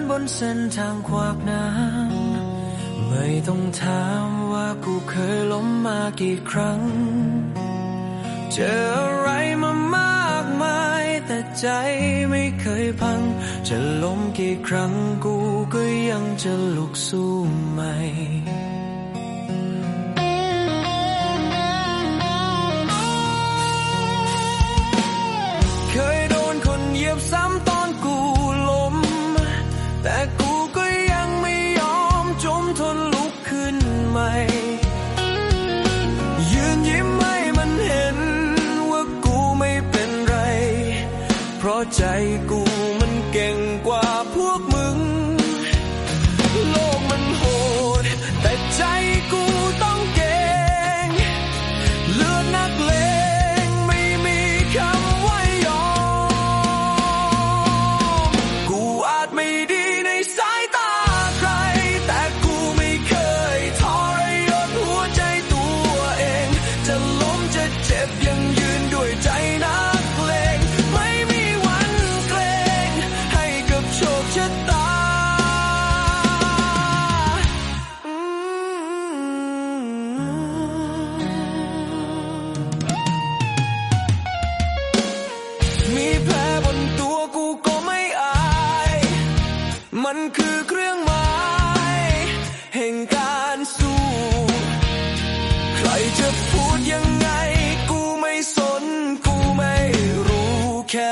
นบนเส้นทางควากน้ำไม่ต้องถามว่ากูเคยล้มมากี่ครั้ง เจออะไรมามากมายแต่ใจไม่เคยพัง จะล้มกี่ครั้งกูก็ยังจะลุกสู้ใหม่ ใจกู มันคือเครื่องหมายแห่งการสู้ ใครจะพูดยังไง กูไม่สน กูไม่รู้แค่